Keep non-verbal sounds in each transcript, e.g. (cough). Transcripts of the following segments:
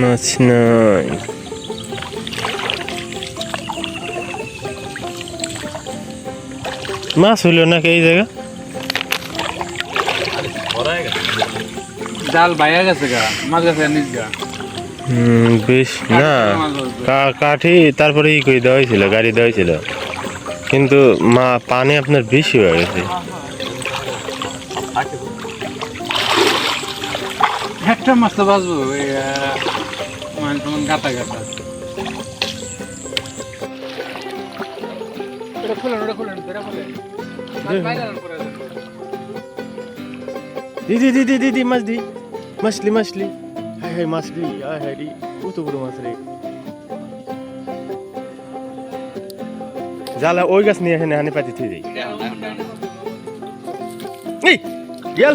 মাছ নাই। মাছ হইল নাকি এই জায়গা? জাল বাইয়া গেছে গা মাছ গেছে নিজ গা। বেশ না কা- কাঠি তারপরে ই করে দেওয়া হয়েছিল গাড়ি দেওয়া হয়েছিল। কিন্তু মা পানি আপনার বেশি হয়ে গেছে। একটা মাছ তো বাঁচবো মানে তোমার গাতা গাতা। দিদি দিদি দিদি মাছ দি। মাছলি মাছলি। হাই হাই মাছলি হাই হাই রি কত বড় মাছ রে। জালা ওই গাছ নিয়ে এখানে হানি পাতি থুই দেই। এই গেল।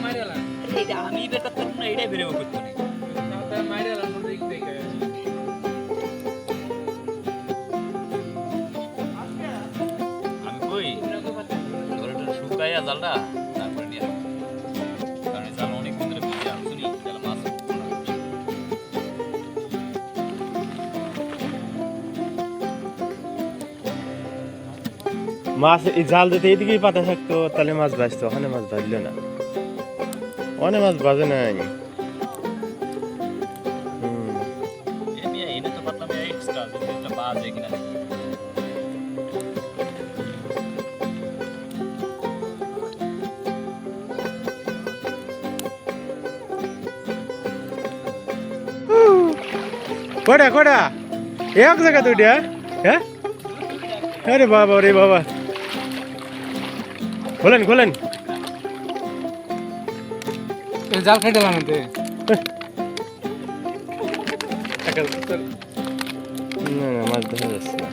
আমি বের করতে না এটাই বেরোবো করতে নেই আপনার মাইরে আলান, ওটা দেখতে দেখে। আমি কই ধরে শুকাইয়া জালটা তারপরে নিয়ে কারণ জাল অনেক ধরে ভিজে আমি তাহলে মাছ জাল যদি এইদিকেই পাতা থাকতো তাহলে মাছ বাঁচতো ওখানে মাছ বাজলো না অনেক মাছ বাজে নাই। কটা কটা এক জায়গা দুইটা হ্যাঁ? আরে বাবা রে বাবা। খোলেন খোলেন জাল খাইতে লাগান তে। না না মাছ দেখা যাচ্ছে না।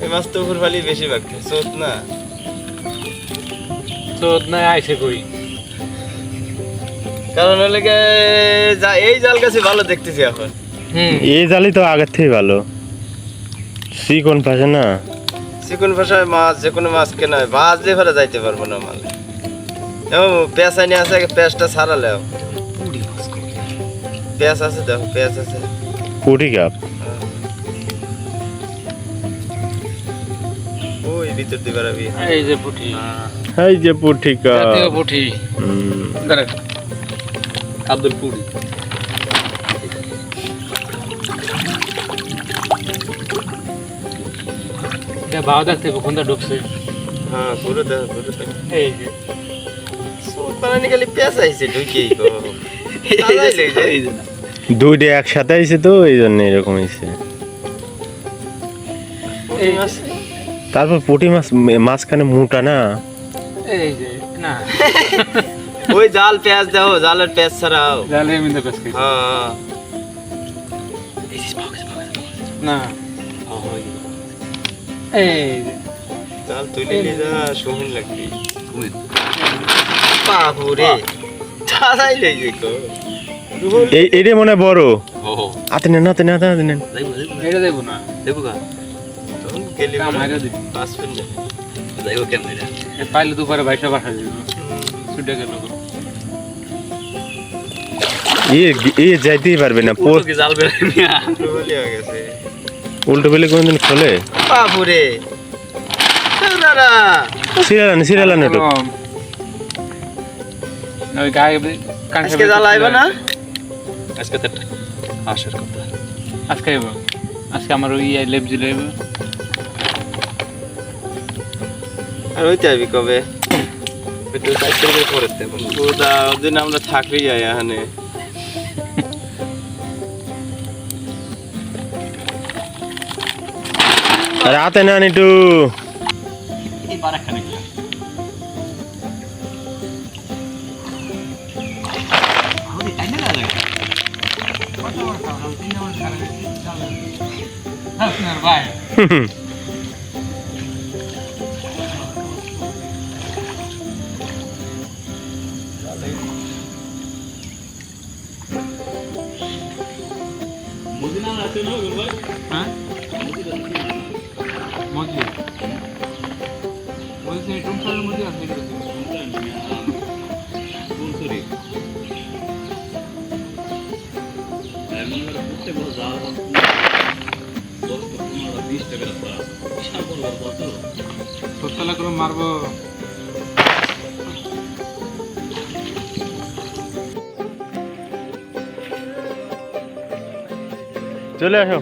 এই মাছ তো উপর ফালি বেশি ভাগ চোত না। তো না আইসে কই? কারণ হলে যা- এই জাল গাছে ভালো দেখতেছি এখন। হুম। এই জালি তো আগের থেকে ভালো। চিকন পাশে না? চিকন ভাষায় মাছ যে কোনো মাছ কেনা হয় মাছ দিয়ে ফেলে যাইতে পারব না মাল। পেঁয়াজ আনি আছে পেঁয়াজটা ছাড়ালেও পেঁয়াজ আছে দেখো পেঁয়াজ আছে। পুটি কাপ? ওই ভিতর দিয়ে বেড়াবি এই যে পুঠি এই যে পুটি কাপ। জাতীয় পুঠি হুম। দাঁড়ান আব্দুল পুরি। এটা ভাও দেখতে কোনটা ঢুকছে। হ্যাঁ পুরো দেখো পুরো দেখো। এই যে। খালি ঢুকেই। (laughs) দুইটা একসাথে আইছে তো এই জন্য এরকম হয়েছে তারপর পুটি মাছ মাঝখানে মোটা না? এই যে না। (laughs) ওই জাল পেঁয়াজ দাও জালের পেঁয়াজ ছাড়াও জালে আমি তো পেছকে হ্যাঁ। না। এই জাল তুলে নিয়ে যা সুমিন লাগবি। গো এই এটা মনে বড়। ও হাতে নেন হাতে নেন হাতে নেন। যাইবো যাইবো এটা দেবো না। যাইবো গা। তখন গেলে কাম হাইরা পাঁচ মিনিট যাইবো কেমন এটা? পাইলে দুপুরে বাইশা বাসা দিব। ছুটে গেল ইয়ে ইয়ে যাইতেই পারবে না পোর কি জাল বের হয়ে গেছে। উল্টো পেলে কোনোদিন খোলে? সিরিয়ালান একটু ওই গায়ে আজকে জাল আইবা না? আজকে তো আসার কথা। আজকে আইব। আজকে আমার ওই লেবজি লেব আর ওইতে আইবি কবে? একটু সাইড করে করে দেব ওদিন আমরা থাকরি যাই এখানে। রাতে নেন একটু এই বার হ্যাঁ? মজি বলছি টুমসারের মধ্যে আছে টাকা রাস্তা বিশাল বড় বড় কত তোতলা করে মারবো চলে আসো।